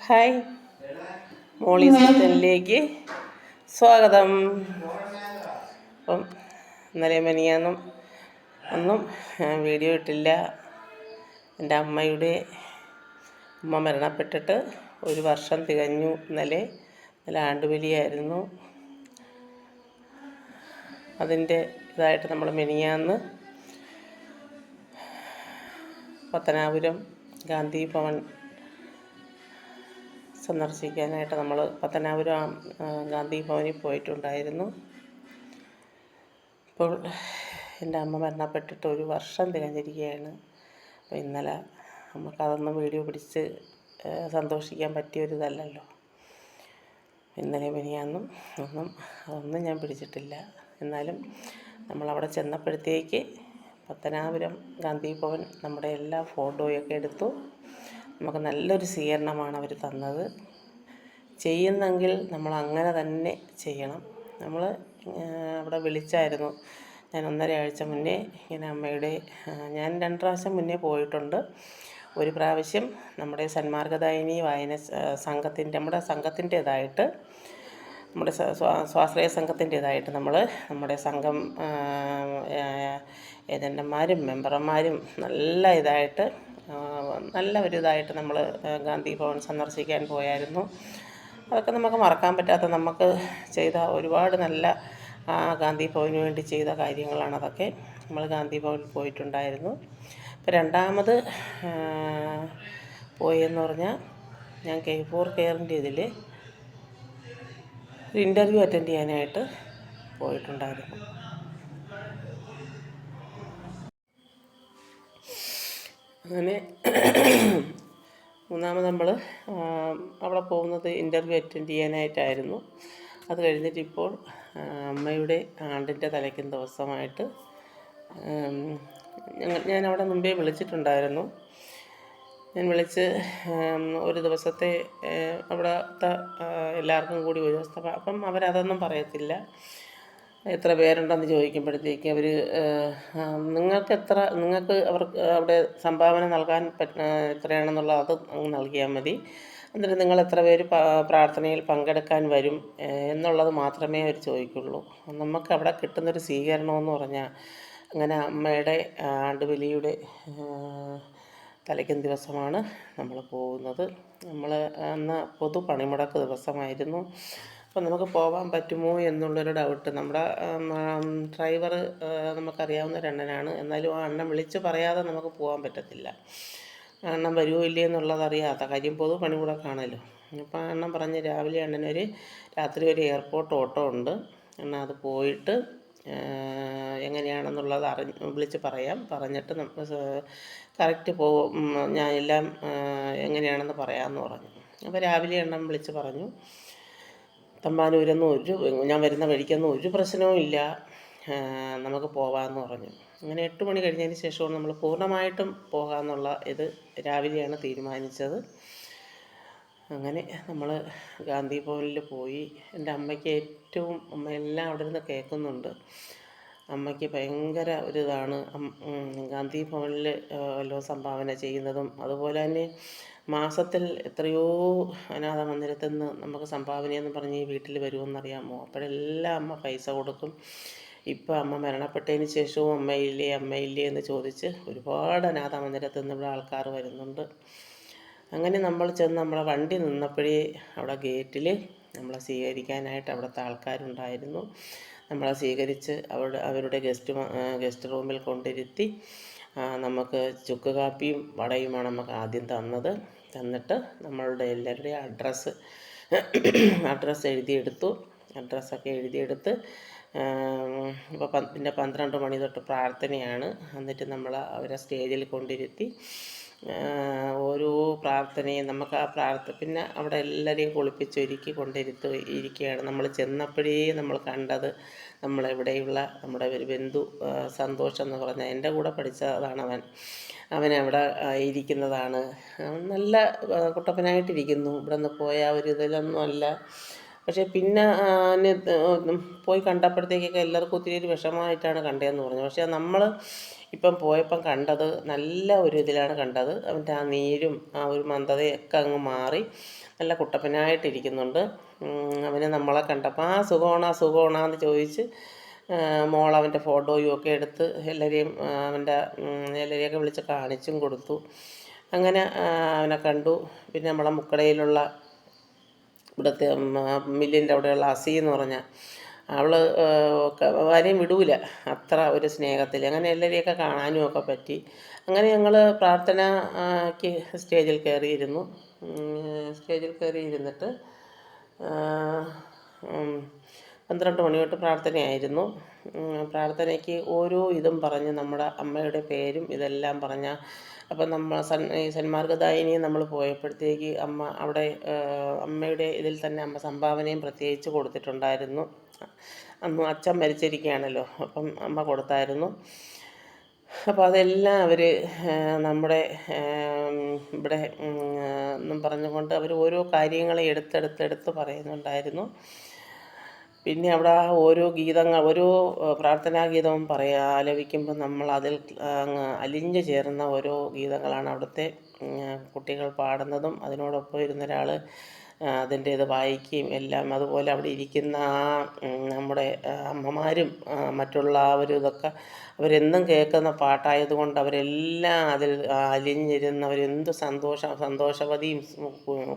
Hi Molly's കിച്ചണിലേക്ക് സ്വാഗതം അപ്പം ഇന്നലെ മനിയാന്നും ഒന്നും വീഡിയോ ഇട്ടില്ല. എന്റെ അമ്മയുടെ അമ്മ മരണപ്പെട്ടിട്ട് ഒരു വർഷം തികഞ്ഞു ഇന്നലെ. ഇന്നലെ ആണ്ടുവലിയായിരുന്നു അതിന്റെ ഇതായിട്ട് നമ്മൾ മെനിയാന്ന് പത്തനാപുരം ഗാന്ധി ഭവൻ സന്ദർശിക്കാനായിട്ട് നമ്മൾ പത്തനാപുരം ഗാന്ധി ഭവനിൽ പോയിട്ടുണ്ടായിരുന്നു. ഇപ്പോൾ എന്റെ അമ്മ മരണപ്പെട്ടിട്ട് ഒരു വർഷം തികഞ്ഞിരിക്കുകയാണ്. അപ്പോൾ ഇന്നലെ നമുക്കതൊന്നും വീഡിയോ പിടിച്ച് സന്തോഷിക്കാൻ സന്തോഷിക്കാൻ പറ്റിയൊരിതല്ലല്ലോ ഇന്നലെ മിനിയാന്നും ഒന്നും അതൊന്നും ഞാൻ പിടിച്ചിട്ടില്ല. എന്നാലും നമ്മളവിടെ ചെന്നപ്പോഴത്തേക്ക് പത്തനാപുരം ഗാന്ധി ഭവൻ നമ്മുടെ എല്ലാ ഫോട്ടോയൊക്കെ എടുത്തു. നമുക്ക് നല്ലൊരു സ്വീകരണമാണ് അവർ തന്നത്. ചെയ്യുന്നെങ്കിൽ നമ്മൾ അങ്ങനെ തന്നെ ചെയ്യണം. നമ്മൾ അവിടെ വിളിച്ചായിരുന്നു. ഞാൻ ഒന്നര ആഴ്ച മുന്നേ ഇങ്ങനെ അമ്മയുടെ ഞാൻ രണ്ട് പ്രാവശ്യം മുന്നേ പോയിട്ടുണ്ട്. ഒരു പ്രാവശ്യം നമ്മുടെ സന്മാർഗദായിനി വായന സംഘത്തിന്റെ നമ്മുടെ സംഘത്തിന്റേതായിട്ട് നമ്മുടെ സ്വാശ്രയ സംഘത്തിന്റേതായിട്ട് നമ്മൾ നമ്മുടെ സംഘം ഏജന്റന്മാരും മെമ്പർമാരും നല്ല ഇതായിട്ട് നല്ല ഒരു ഇതായിട്ട് നമ്മൾ ഗാന്ധി ഭവൻ സന്ദർശിക്കാൻ പോയായിരുന്നു. അതൊക്കെ നമുക്ക് മറക്കാൻ പറ്റാത്ത നമുക്ക് ചെയ്ത ഒരുപാട് നല്ല ഗാന്ധി ഭവന് വേണ്ടി ചെയ്ത കാര്യങ്ങളാണ് അതൊക്കെ. നമ്മൾ ഗാന്ധി ഭവനിൽ പോയിട്ടുണ്ടായിരുന്നു. ഇപ്പം രണ്ടാമത് പോയെന്ന് പറഞ്ഞാൽ ഞാൻ കെ ഫോർ കെയറിന്റെ ഇതിൽ ഇന്റർവ്യൂ അറ്റൻഡ് ചെയ്യാനായിട്ട് പോയിട്ടുണ്ടായിരുന്നു. അങ്ങനെ മൂന്നാമത് നമ്മൾ അവിടെ പോകുന്നത് ഇന്റർവ്യൂ അറ്റൻഡ് ചെയ്യാനായിട്ടായിരുന്നു. അത് കഴിഞ്ഞിട്ട് ഇപ്പോൾ അമ്മയുടെ ആണ്ടിന്റെ തലയ്ക്കും ദിവസമായിട്ട് ഞാൻ അവിടെ മുമ്പേ വിളിച്ചിട്ടുണ്ടായിരുന്നു. ഞാൻ വിളിച്ച് ഒരു ദിവസത്തെ അവിടുത്തെ എല്ലാവർക്കും കൂടി ഒരു ദിവസത്തെ അപ്പം അവരതൊന്നും പറയത്തില്ല. എത്ര പേരുണ്ടെന്ന് ചോദിക്കുമ്പോഴത്തേക്ക് അവർ നിങ്ങൾക്ക് എത്ര നിങ്ങൾക്ക് അവർക്ക് അവിടെ സംഭാവന നൽകാൻ പറ്റ എത്രയാണെന്നുള്ള അത് അങ്ങ് നൽകിയാൽ മതി. എന്നിട്ട് നിങ്ങൾ എത്ര പേര് പ്രാർത്ഥനയിൽ പങ്കെടുക്കാൻ വരും എന്നുള്ളത് മാത്രമേ അവർ ചോദിക്കുള്ളൂ. നമുക്ക് അവിടെ കിട്ടുന്നൊരു സ്വീകരണമെന്ന് പറഞ്ഞാൽ അങ്ങനെ അമ്മയുടെ ആണ്ടുബലിയുടെ ഏഹ്, തലയ്ക്കും ദിവസമാണ് നമ്മൾ പോകുന്നത്. നമ്മൾ അന്ന് പൊതു പണിമുടക്ക് ദിവസമായിരുന്നു. അപ്പോൾ നമുക്ക് പോകാൻ പറ്റുമോ എന്നുള്ളൊരു ഡൗട്ട് നമ്മുടെ ഡ്രൈവർ നമുക്കറിയാവുന്ന ഒരു അണ്ണനാണ്. എന്നാലും ആ അണ്ണൻ വിളിച്ച് പറയാതെ നമുക്ക് പോകാൻ പറ്റത്തില്ല. എണ്ണം അണ്ണൻ വരുമോ ഇല്ലേ എന്നുള്ളത് അറിയാത്ത കാര്യം പൊതു പണിമുടക്കാണല്ലോ കാണല്ലോ. ആ അണ്ണൻ പറഞ്ഞ് രാവിലെ അണ്ണനൊരു രാത്രി ഒരു എയർപോർട്ട് ഓട്ടോ ഉണ്ട്. അണ്ണൻ അത് പോയിട്ട് എങ്ങനെയാണെന്നുള്ളത് അറിഞ്ഞ് വിളിച്ച് പറയാം. പറഞ്ഞിട്ട് കറക്റ്റ് പോകും ഞാൻ എല്ലാം എങ്ങനെയാണെന്ന് പറയാമെന്ന് പറഞ്ഞു. അപ്പോൾ രാവിലെ എണ്ണം വിളിച്ച് പറഞ്ഞു. തമ്പാനൂരൊന്നും ഒരു ഞാൻ വരുന്ന വഴിക്കൊന്നും ഒരു പ്രശ്നവും ഇല്ല. നമുക്ക് പോകാമെന്ന് പറഞ്ഞു. അങ്ങനെ എട്ട് മണി കഴിഞ്ഞതിന് ശേഷമാണ് നമ്മൾ പൂർണമായിട്ടും പോകാമെന്നുള്ള ഇത് രാവിലെയാണ് തീരുമാനിച്ചത്. അങ്ങനെ നമ്മൾ ഗാന്ധി ഭവനിൽ പോയി. എന്റെ അമ്മയ്ക്ക് ഏറ്റവും അമ്മ എല്ലാം അവിടെ നിന്ന് കേൾക്കുന്നുണ്ട്. അമ്മയ്ക്ക് ഭയങ്കര ഒരു ഇതാണ് ഗാന്ധി ഭവനിൽ വല്ലോ സംഭാവന ചെയ്യുന്നതും അതുപോലെ തന്നെ മാസത്തിൽ എത്രയോ അനാഥ മന്ദിരത്തിൽ നിന്ന് നമുക്ക് സംഭാവനയെന്ന് പറഞ്ഞ് ഈ വീട്ടിൽ വരുമെന്നറിയാമോ? അപ്പോഴെല്ലാം അമ്മ പൈസ കൊടുക്കും. ഇപ്പം അമ്മ മരണപ്പെട്ടതിന് ശേഷവും അമ്മയില്ലേ അമ്മയില്ലേ എന്ന് ചോദിച്ച് ഒരുപാട് അനാഥ മന്ദിരത്തിൽ നിന്ന് ഇവിടെ ആൾക്കാർ വരുന്നുണ്ട്. അങ്ങനെ നമ്മൾ ചെന്ന് നമ്മളെ വണ്ടി നിന്നപ്പോഴേ അവിടെ ഗേറ്റിൽ നമ്മളെ സ്വീകരിക്കാനായിട്ട് അവിടുത്തെ ആൾക്കാരുണ്ടായിരുന്നു. നമ്മളെ സ്വീകരിച്ച് അവിടെ അവരുടെ ഗസ്റ്റ് ഗസ്റ്റ് റൂമിൽ കൊണ്ടിരുത്തി നമുക്ക് ചുക്ക് കാപ്പിയും വടയുമാണ് നമുക്ക് ആദ്യം തന്നത്. തന്നിട്ട് നമ്മളുടെ എല്ലാവരുടെയും അഡ്രസ്സ് അഡ്രസ്സ് എഴുതിയെടുത്തു. അഡ്രസ്സൊക്കെ എഴുതിയെടുത്ത് ഇപ്പോൾ പിന്നെ പന്ത്രണ്ട് മണി തൊട്ട് പ്രാർത്ഥനയാണ്. എന്നിട്ട് നമ്മൾ അവരെ സ്റ്റേജിൽ കൊണ്ടിരുത്തി ഓരോ പ്രാർത്ഥനയും നമുക്ക് ആ പ്രാർത്ഥ പിന്നെ അവിടെ എല്ലാവരെയും കുളിപ്പിച്ചൊരുക്കി കൊണ്ടിരുത്തു ഇരിക്കുകയാണ്. നമ്മൾ ചെന്നപ്പോഴേ നമ്മൾ കണ്ടത് നമ്മളിവിടെയുള്ള നമ്മുടെ ഒരു ബന്ധു സന്തോഷം എന്ന് പറഞ്ഞാൽ എന്റെ കൂടെ പഠിച്ചതാണ് അവൻ. അവൻ അവിടെ ഇരിക്കുന്നതാണ്. അവൻ നല്ല കുട്ടപ്പനായിട്ടിരിക്കുന്നു. ഇവിടെ നിന്ന് പോയ ഒരു ഇതിലൊന്നും അല്ല. പക്ഷേ പിന്നെ പോയി കണ്ടപ്പോഴത്തേക്കൊക്കെ എല്ലാവർക്കും ഒത്തിരി ഒരു വിഷമമായിട്ടാണ് കണ്ടതെന്ന് പറഞ്ഞു. പക്ഷേ നമ്മൾ ഇപ്പം പോയപ്പം കണ്ടത് നല്ല ഒരു ഇതിലാണ് കണ്ടത്. അവന്റെ ആ നീരും ആ ഒരു മന്ദതയൊക്കെ അങ്ങ് മാറി. നല്ല കുട്ടപ്പനായിട്ടിരിക്കുന്നുണ്ട്. അവന് നമ്മളെ കണ്ടപ്പോൾ ആ സുഖമാണോ സുഖമാണോ? എന്ന് ചോദിച്ച് മോൾ ഫോട്ടോയും ഒക്കെ എടുത്ത് എല്ലാവരെയും അവന്റെ എല്ലാവരെയൊക്കെ വിളിച്ച് കാണിച്ചും കൊടുത്തു. അങ്ങനെ അവനെ കണ്ടു. പിന്നെ നമ്മളെ മുക്കടയിലുള്ള ഇവിടുത്തെ മില്ലിന്റെ അവിടെയുള്ള അസി എന്ന് പറഞ്ഞ അവൾ ആരെയും വിടൂല. അത്ര ഒരു സ്നേഹത്തിൽ. അങ്ങനെ എല്ലാവരെയൊക്കെ കാണാനും ഒക്കെ പറ്റി. അങ്ങനെ ഞങ്ങൾ പ്രാർത്ഥനയ്ക്ക് സ്റ്റേജിൽ കയറിയിരുന്നു സ്റ്റേജിൽ കയറി ഇരുന്നിട്ട് ആ, ഉം, പന്ത്രണ്ട് മണി തൊട്ട് പ്രാർത്ഥനയായിരുന്നു പ്രാർത്ഥനയ്ക്ക് ഓരോ ഇതും പറഞ്ഞ് നമ്മുടെ അമ്മയുടെ പേരും ഇതെല്ലാം പറഞ്ഞ അപ്പം നമ്മൾ സൻ സന്മാർഗദായിനി നമ്മൾ പോയപ്പോഴത്തേക്ക് അമ്മ അവിടെ അമ്മയുടെ ഇതിൽ തന്നെ അമ്മ സംഭാവനയും പ്രത്യേകിച്ച് കൊടുത്തിട്ടുണ്ടായിരുന്നു. അന്ന് അച്ഛൻ മരിച്ചിരിക്കുകയാണല്ലോ അപ്പം അമ്മ കൊടുത്തായിരുന്നു. അപ്പോൾ അതെല്ലാം അവർ നമ്മുടെ ഇവിടെ എന്നും പറഞ്ഞുകൊണ്ട് അവർ ഓരോ കാര്യങ്ങളെ എടുത്തെടുത്തെടുത്ത് പറയുന്നുണ്ടായിരുന്നു. പിന്നെ അവിടെ ആ ഓരോ ഗീതങ്ങൾ ഓരോ പ്രാർത്ഥനാ ഗീതവും പറയാ ആലപിക്കുമ്പോൾ നമ്മൾ അതിൽ അങ്ങ് അലിഞ്ഞു ചേർന്ന ഓരോ ഗീതങ്ങളാണ് അവിടുത്തെ കുട്ടികൾ പാടുന്നതും അതിനോടൊപ്പം ഇരുന്നൊരാൾ അതിന്റെ ഇത് വായിക്കുകയും എല്ലാം അതുപോലെ അവിടെ ഇരിക്കുന്ന ആ നമ്മുടെ അമ്മമാരും മറ്റുള്ള ആ ഒരു ഇതൊക്കെ അവരെന്നും കേൾക്കുന്ന പാട്ടായതുകൊണ്ട് അവരെല്ലാം അതിൽ അലിഞ്ഞിരുന്ന് അവരെന്ത് സന്തോഷം സന്തോഷവതിയും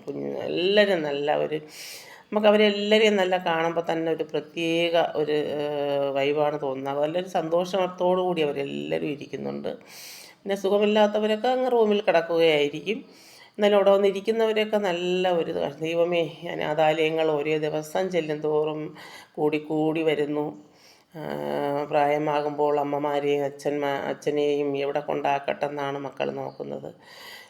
കുഞ്ഞ് എല്ലാവരും നല്ല ഒരു നമുക്ക് അവരെല്ലാവരെയും നല്ല കാണുമ്പോൾ തന്നെ ഒരു പ്രത്യേക ഒരു വൈബാണ് തോന്നുന്നത്. നല്ലൊരു സന്തോഷത്തോടു കൂടി അവരെല്ലാവരും ഇരിക്കുന്നുണ്ട്. പിന്നെ സുഖമില്ലാത്തവരൊക്കെ അങ്ങ് റൂമിൽ കിടക്കുകയായിരിക്കും. എന്നാലും അവിടെ വന്നിരിക്കുന്നവരൊക്കെ നല്ല ഒരു ദൈവമേ അനാഥാലയങ്ങൾ ഓരോ ദിവസം ചെല്ലും തോറും കൂടിക്കൂടി വരുന്നു. പ്രായമാകുമ്പോൾ അമ്മമാരെയും അച്ഛന്മാ അച്ഛനെയും എവിടെ കൊണ്ടാക്കട്ടെന്നാണ് മക്കൾ നോക്കുന്നത്.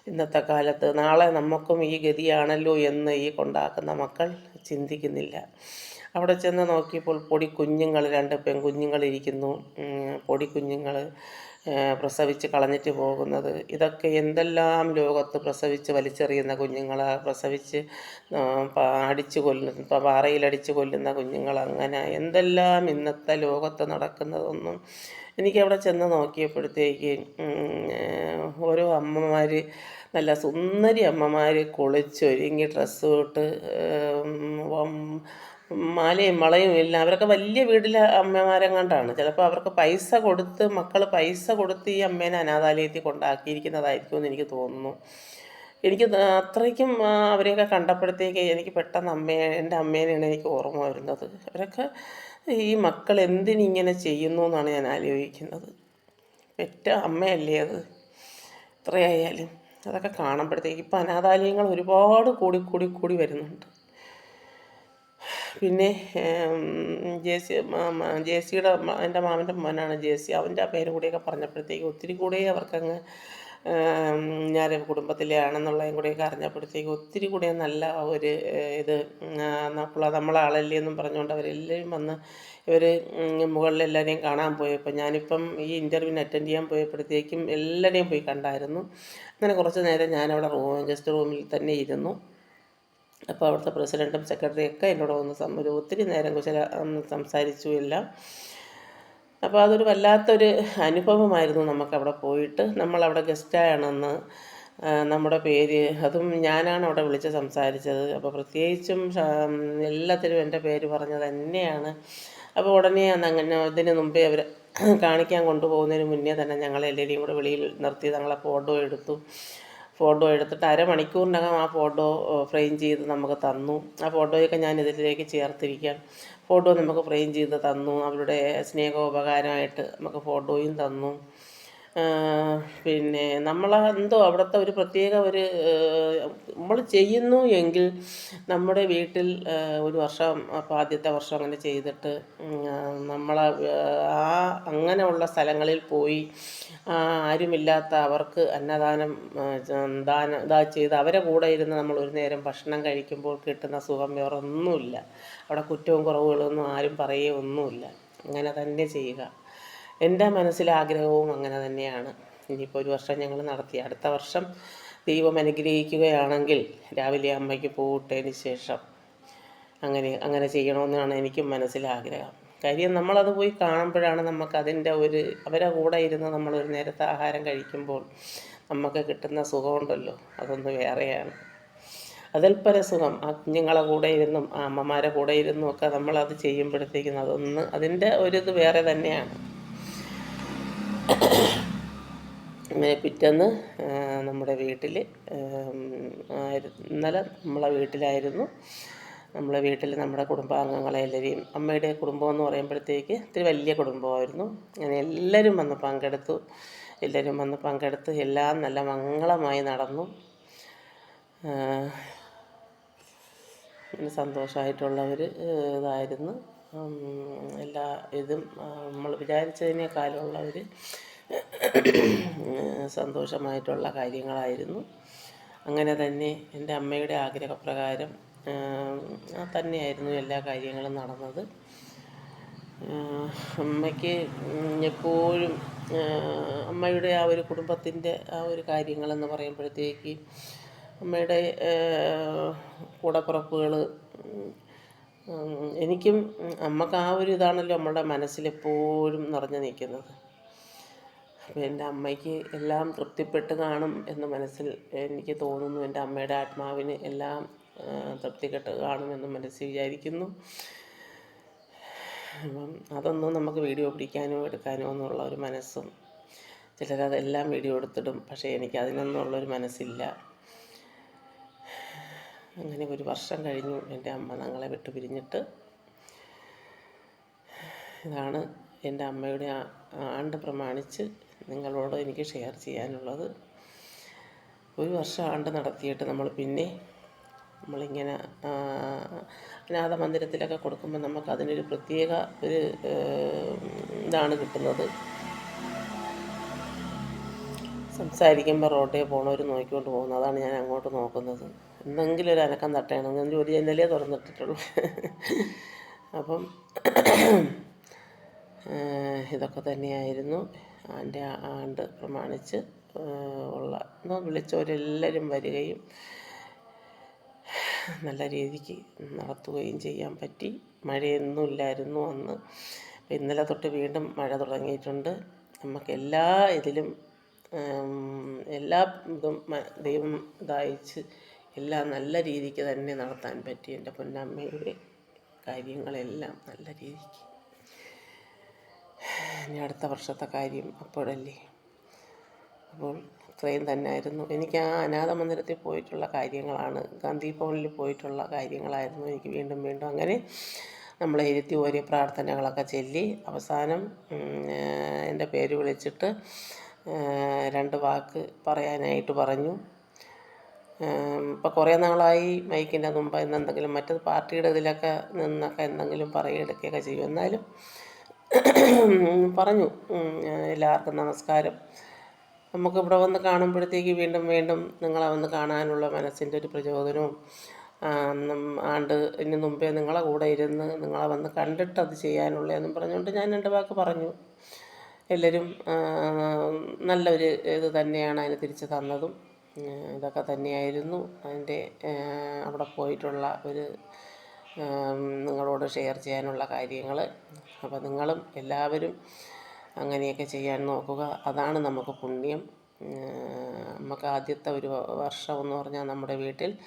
ഇന്നത്തെ കാലത്ത് നാളെ നമുക്കും ഈ ഗതിയാണല്ലോ എന്ന് ഈ കൊണ്ടാക്കുന്ന മക്കൾ ചിന്തിക്കുന്നില്ല. അവിടെ ചെന്ന് നോക്കിയപ്പോൾ പൊടി കുഞ്ഞുങ്ങൾ രണ്ട് പെൺകുഞ്ഞുങ്ങളിരിക്കുന്നു പൊടി കുഞ്ഞുങ്ങൾ പ്രസവിച്ച് കളഞ്ഞിട്ട് പോകുന്നത്. ഇതൊക്കെ എന്തെല്ലാം ലോകത്ത് പ്രസവിച്ച് വലിച്ചെറിയുന്ന കുഞ്ഞുങ്ങൾ പ്രസവിച്ച് അടിച്ചു കൊല്ലുന്ന പ- പാറയിലടിച്ച് കൊല്ലുന്ന കുഞ്ഞുങ്ങൾ അങ്ങനെ എന്തെല്ലാം ഇന്നത്തെ ലോകത്ത് നടക്കുന്നതൊന്നും എനിക്കവിടെ ചെന്ന് നോക്കിയപ്പോഴത്തേക്ക് ഓരോ അമ്മമാർ നല്ല സുന്ദരി അമ്മമാർ കുളിച്ചൊരുങ്ങി ഡ്രസ്സ് ഇട്ട് മാലയും മളയും എല്ലാം അവരൊക്കെ വലിയ വീട്ടിലെ അമ്മമാരെങ്ങാണ്ടാണ് ചിലപ്പോൾ അവർക്ക് പൈസ കൊടുത്ത് മക്കൾ പൈസ കൊടുത്ത് ഈ അമ്മേനെ അനാഥാലയത്തിൽ കൊണ്ടാക്കിയിരിക്കുന്നതായിരിക്കും എന്ന് എനിക്ക് തോന്നുന്നു. എനിക്ക് അത്രയ്ക്കും അവരെയൊക്കെ കണ്ടപ്പോഴത്തേക്ക് എനിക്ക് പെട്ടെന്ന് അമ്മയെ എന്റെ അമ്മേനെയാണ് എനിക്ക് ഓർമ്മ വരുന്നത്. അവരൊക്കെ ഈ മക്കൾ എന്തിനിങ്ങനെ ചെയ്യുന്നു എന്നാണ് ഞാൻ ആലോചിക്കുന്നത്. പെറ്റ അമ്മയല്ലേ അത്? എത്രയായാലും. അതൊക്കെ കാണുമ്പോഴത്തേക്ക് ഇപ്പം അനാഥാലയങ്ങൾ ഒരുപാട് കൂടി കൂടി കൂടി വരുന്നുണ്ട്. പിന്നെ ജെ സി ജെ സിയുടെ എന്റെ മാമന്റെ മോനാണ് ജെ സി അവന്റെ ആ പേരും കൂടിയൊക്കെ പറഞ്ഞപ്പോഴത്തേക്ക് ഒത്തിരി കൂടെ അവർക്കങ്ങ് ഞാൻ കുടുംബത്തിലെ ആണെന്നുള്ളതും കൂടെയൊക്കെ അറിഞ്ഞപ്പോഴത്തേക്ക് ഒത്തിരി കൂടെ നല്ല ഒരു ഇത് നമ്മളെ ആളല്ലേ എന്നും പറഞ്ഞുകൊണ്ട് അവരെല്ലാവരും വന്ന് ഇവർ മുകളിൽ എല്ലാവരെയും കാണാൻ പോയപ്പോൾ ഞാനിപ്പം ഈ ഇന്റർവ്യൂവിന് അറ്റൻഡ് ചെയ്യാൻ പോയപ്പോഴത്തേക്കും എല്ലാവരെയും പോയി കണ്ടായിരുന്നു. അങ്ങനെ കുറച്ച് നേരം ഞാനവിടെ റൂം ഗസ്റ്റ് റൂമിൽ തന്നെ ഇരുന്നു. അപ്പോൾ അവിടുത്തെ പ്രസിഡന്റും സെക്രട്ടറിയും ഒക്കെ എന്നോട് വന്ന് സം- ഒരു ഒത്തിരി നേരം കുശല സംസാരിച്ചു എല്ലാം. അപ്പോൾ അതൊരു വല്ലാത്തൊരു അനുഭവമായിരുന്നു നമുക്കവിടെ പോയിട്ട്. നമ്മളവിടെ ഗസ്റ്റാണെന്ന് നമ്മുടെ പേര് അതും ഞാനാണ് അവിടെ വിളിച്ച് സംസാരിച്ചത്. അപ്പോൾ പ്രത്യേകിച്ചും എല്ലാത്തിനും എന്റെ പേര് പറഞ്ഞത് തന്നെയാണ്. അപ്പോൾ ഉടനെ അങ്ങനെ ഇതിന് മുമ്പേ അവർ കാണിക്കാൻ കൊണ്ടുപോകുന്നതിന് മുന്നേ തന്നെ ഞങ്ങളെ എല്ലാവരെയും കൂടെ വെളിയിൽ നിർത്തി ഞങ്ങളെ ഫോട്ടോ എടുത്തു. ഫോട്ടോ എടുത്തിട്ട് അരമണിക്കൂറിനകം ആ ഫോട്ടോ ഫ്രെയിം ചെയ്ത് നമുക്ക് തന്നു. ആ ഫോട്ടോയൊക്കെ ഞാൻ ഇതിലേക്ക് ചേർത്തിരിക്കാം ഫോട്ടോ നമുക്ക് ഫ്രെയിം ചെയ്ത് തന്നു. അവരുടെ സ്നേഹോപകാരമായിട്ട് നമുക്ക് ഫോട്ടോയും തന്നു. പിന്നെ നമ്മൾ എന്തോ അവിടുത്തെ ഒരു പ്രത്യേക ഒരു നമ്മൾ ചെയ്യുന്നു എങ്കിൽ നമ്മുടെ വീട്ടിൽ ഒരു വർഷം അപ്പോൾ ആദ്യത്തെ വർഷം അങ്ങനെ ചെയ്തിട്ട് നമ്മൾ ആ അങ്ങനെയുള്ള സ്ഥലങ്ങളിൽ പോയി ആരുമില്ലാത്ത അവർക്ക് അന്നദാനം ദാനം ഇതാ ചെയ്ത് അവരെ കൂടെ ഇരുന്ന് നമ്മൾ ഒരു നേരം ഭക്ഷണം കഴിക്കുമ്പോൾ കിട്ടുന്ന സുഖം വേറെ ഒന്നുമില്ല അവിടെ കുറ്റവും കുറവുകളൊന്നും ആരും പറയുകയൊന്നുമില്ല. അങ്ങനെ തന്നെ ചെയ്യുക. എന്റെ മനസ്സിലെ ആഗ്രഹവും അങ്ങനെ തന്നെയാണ്. ഇനിയിപ്പോൾ ഒരു വർഷം ഞങ്ങൾ നടത്തി. അടുത്ത വർഷം ദൈവം അനുഗ്രഹിക്കുകയാണെങ്കിൽ രാവിലെ അമ്മയ്ക്ക് പോയിട്ടതിന് ശേഷം അങ്ങനെ അങ്ങനെ ചെയ്യണമെന്നാണ് എനിക്കും മനസ്സിലാഗ്രഹം. കാര്യം നമ്മളത് പോയി കാണുമ്പോഴാണ് നമുക്ക് അതിന്റെ ഒരു അവരെ കൂടെ ഇരുന്ന് നമ്മൾ ഒരു നേരത്തെ ആഹാരം കഴിക്കുമ്പോൾ നമുക്ക് കിട്ടുന്ന സുഖമുണ്ടല്ലോ. അതൊന്ന് വേറെയാണ്. അതിൽ പല സുഖം. ആ കുഞ്ഞുങ്ങളെ കൂടെ ഇരുന്നും ആ അമ്മമാരെ കൂടെ ഇരുന്നും ഒക്കെ നമ്മളത് ചെയ്യുമ്പോഴത്തേക്കും അതൊന്ന് അതിന്റെ ഒരിത് വേറെ തന്നെയാണ്. അങ്ങനെ പിറ്റേന്ന് നമ്മുടെ വീട്ടിൽ ഇന്നലെ നമ്മളെ വീട്ടിലായിരുന്നു. നമ്മളെ വീട്ടിൽ നമ്മുടെ കുടുംബാംഗങ്ങളെ എല്ലാവരെയും അമ്മയുടെ കുടുംബം എന്ന് പറയുമ്പോഴത്തേക്ക് ഇത്തിരി വലിയ കുടുംബമായിരുന്നു. അങ്ങനെ എല്ലാവരും വന്ന് പങ്കെടുത്തു. എല്ലാവരും വന്ന് പങ്കെടുത്ത് എല്ലാം നല്ല മംഗളമായി നടന്നു. സന്തോഷമായിട്ടുള്ളവർ ഇതായിരുന്നു. എല്ലാ ഇതും നമ്മൾ വിചാരിച്ചതിനേക്കാളുള്ള ഒരു സന്തോഷമായിട്ടുള്ള കാര്യങ്ങളായിരുന്നു. അങ്ങനെ തന്നെ എന്റെ അമ്മയുടെ ആഗ്രഹപ്രകാരം തന്നെയായിരുന്നു എല്ലാ കാര്യങ്ങളും നടന്നത്. അമ്മയ്ക്ക് എപ്പോഴും അമ്മയുടെ ആ ഒരു കുടുംബത്തിന്റെ ആ ഒരു കാര്യങ്ങളെന്ന് പറയുമ്പോഴത്തേക്ക് അമ്മയുടെ കൂടപ്പിറപ്പുകൾ എനിക്കും അമ്മയ്ക്ക് ആ ഒരു ഇതാണല്ലോ നമ്മുടെ മനസ്സിലെപ്പോഴും നിറഞ്ഞു നിൽക്കുന്നത്. അപ്പോൾ എന്റെ അമ്മയ്ക്ക് എല്ലാം തൃപ്തിപ്പെട്ട് കാണും എന്ന് മനസ്സിൽ എനിക്ക് തോന്നുന്നു. എന്റെ അമ്മയുടെ ആത്മാവിന് എല്ലാം തൃപ്തിപ്പെട്ട് തൃപ്തിപ്പെട്ട് കാണുമെന്ന് മനസ്സിൽ വിചാരിക്കുന്നു. അപ്പം അതൊന്നും നമുക്ക് വീഡിയോ പിടിക്കാനോ എടുക്കാനോ എന്നുള്ള ഒരു മനസ്സും ചിലരതെല്ലാം വീഡിയോ എടുത്തിടും. പക്ഷേ എനിക്ക് അതിനൊന്നും ഉള്ളൊരു മനസ്സില്ല. അങ്ങനെ ഒരു വർഷം കഴിഞ്ഞു എന്റെ അമ്മ ഞങ്ങളെ വിട്ടു പിരിഞ്ഞിട്ട്. ഇതാണ് എന്റെ അമ്മയുടെ ആണ്ട് പ്രമാണിച്ച് നിങ്ങളോട് എനിക്ക് ഷെയർ ചെയ്യാനുള്ളത്. ഒരു വർഷം ആണ്ട് നടത്തിയിട്ട് നമ്മൾ പിന്നെ നമ്മളിങ്ങനെ അനാഥ മന്ദിരത്തിലൊക്കെ കൊടുക്കുമ്പോൾ നമുക്ക് അതിനൊരു പ്രത്യേക ഒരു ഇതാണ് കിട്ടുന്നത്. സംസാരിക്കുമ്പോൾ റോഡിൽ പോണവർ നോക്കിക്കൊണ്ട് പോകുന്നു. അതാണ് ഞാൻ അങ്ങോട്ട് നോക്കുന്നത്. എന്തെങ്കിലും ഒരു അനക്കം തട്ടണം. ഞാൻ ജോലി ചെയ്യുന്നതിലേ തുറന്നിട്ടിട്ടുള്ളൂ. അപ്പം ഇതൊക്കെ തന്നെയായിരുന്നു. എന്റെ ആണ്ട് പ്രമാണിച്ച് ഉള്ള വിളിച്ചവരെല്ലാവരും വരികയും നല്ല രീതിക്ക് നടത്തുകയും ചെയ്യാൻ പറ്റി. മഴയൊന്നും ഇല്ലായിരുന്നു അന്ന്. ഇന്നലെ തൊട്ട് വീണ്ടും മഴ തുടങ്ങിയിട്ടുണ്ട്. നമുക്ക് എല്ലാ ഇതിലും എല്ലാ ഇതും ദൈവം ഇതയച്ച് എല്ലാം നല്ല രീതിക്ക് തന്നെ നടത്താൻ പറ്റി. എന്റെ പൊന്നമ്മയുടെ കാര്യങ്ങളെല്ലാം നല്ല രീതിക്ക്. ഇനി അടുത്ത വർഷത്തെ കാര്യം അപ്പോഴല്ലേ? അപ്പോൾ ഇത്രയും തന്നെയായിരുന്നു എനിക്ക് ആ അനാഥ മന്ദിരത്തിൽ പോയിട്ടുള്ള കാര്യങ്ങളാണ് ഗാന്ധി ഭവനിൽ പോയിട്ടുള്ള കാര്യങ്ങളായിരുന്നു എനിക്ക് വീണ്ടും വീണ്ടും അങ്ങനെ നമ്മൾ ഇരുത്തി ഓരോ പ്രാർത്ഥനകളൊക്കെ ചൊല്ലി അവസാനം എന്റെ പേര് വിളിച്ചിട്ട് രണ്ട് വാക്ക് പറയാനായിട്ട് പറഞ്ഞു. ഇപ്പോൾ കുറേ നാളായി മൈക്കിന്റെ മുമ്പ് എന്നെന്തെങ്കിലും മറ്റത് പാർട്ടിയുടെ ഇതിലൊക്കെ നിന്നൊക്കെ എന്തെങ്കിലും പറയുകയൊക്കെ ചെയ്യും. എന്നാലും പറഞ്ഞു. എല്ലാവർക്കും നമസ്കാരം. നമുക്ക് ഇവിടെ വന്ന് കാണുമ്പോഴത്തേക്ക് വീണ്ടും വീണ്ടും നിങ്ങളെ വന്ന് കാണാനുള്ള മനസ്സിന്റെ ഒരു പ്രചോദനവും ആണ്ട് ഇനി മുമ്പേ നിങ്ങളെ കൂടെ ഇരുന്ന് നിങ്ങളെ വന്ന് കണ്ടിട്ട് അത് ചെയ്യാനുള്ള ചെയ്യാനുള്ളതെന്നും പറഞ്ഞുകൊണ്ട് ഞാൻ രണ്ട് വാക്ക് പറഞ്ഞു. എല്ലാവരും നല്ലൊരു ഇത് തന്നെയാണ് അതിന് തിരിച്ച് തന്നതും. ഇതൊക്കെ തന്നെയായിരുന്നു. അതിന്റെ അവിടെ പോയിട്ടുള്ള ഒരു നിങ്ങളോട് ഷെയർ ചെയ്യാനുള്ള കാര്യങ്ങൾ അപ്പോൾ നിങ്ങളും എല്ലാവരും അങ്ങനെയൊക്കെ ചെയ്യാൻ നോക്കുക. അതാണ് നമുക്ക് പുണ്യം. നമുക്ക് ആദ്യത്തെ ഒരു വർഷം എന്ന് പറഞ്ഞാൽ നമ്മുടെ വീട്ടിൽ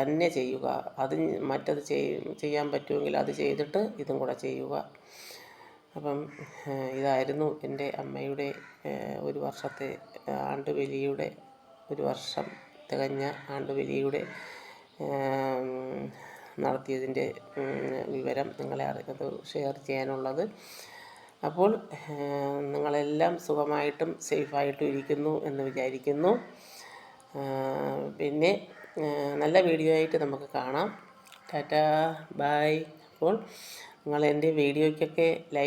തന്നെ ചെയ്യുക. അത് മറ്റത് ചെയ്- ചെയ്യാൻ പറ്റുമെങ്കിൽ അത് ചെയ്തിട്ട് ഇതും കൂടെ ചെയ്യുക. അപ്പം ഇതായിരുന്നു എന്റെ അമ്മയുടെ ഒരു വർഷത്തെ ആണ്ടുബലിയുടെ ഒരു വർഷം തികഞ്ഞ ആണ്ടുവലിയുടെ നടത്തിയതിന്റെ വിവരം നിങ്ങളെ അറിയത് ഷെയർ ചെയ്യാനുള്ളത്. അപ്പോൾ നിങ്ങളെല്ലാം സുഖമായിട്ടും സേഫായിട്ടും ഇരിക്കുന്നു എന്ന് വിചാരിക്കുന്നു. പിന്നെ നല്ല വീഡിയോ ആയിട്ട് നമുക്ക് കാണാം. ടാറ്റാ ബായ് അപ്പോൾ നിങ്ങൾ എന്റെ വീഡിയോയ്ക്കൊക്കെ ലൈ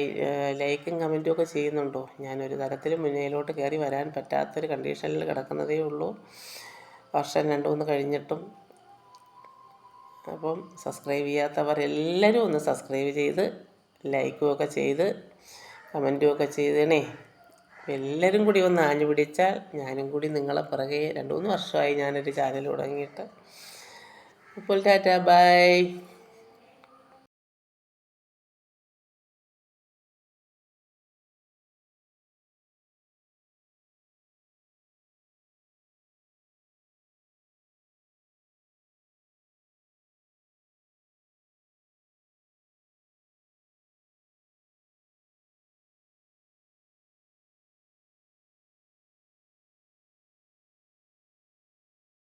ലൈക്കും കമന്റും ഒക്കെ ചെയ്യുന്നുണ്ടോ? ഞാനൊരു തരത്തിൽ മുന്നിലോട്ട് കയറി വരാൻ പറ്റാത്തൊരു കണ്ടീഷനിൽ കിടക്കുന്നതേ ഉള്ളൂ. വർഷം രണ്ട് മൂന്ന് കഴിഞ്ഞിട്ടും. അപ്പം സബ്സ്ക്രൈബ് ചെയ്യാത്തവർ എല്ലാവരും ഒന്ന് സബ്സ്ക്രൈബ് ചെയ്ത് ലൈക്കും ഒക്കെ ചെയ്ത് കമന്റും ഒക്കെ ചെയ്തേണേ എല്ലാവരും കൂടി ഒന്ന് ആഞ്ഞു പിടിച്ചാൽ ഞാനും കൂടി നിങ്ങളെ പിറകെ രണ്ട് മൂന്ന് വർഷമായി ഞാനൊരു ചാനൽ തുടങ്ങിയിട്ട്. അപ്പോൾ ടാറ്റ ബൈ.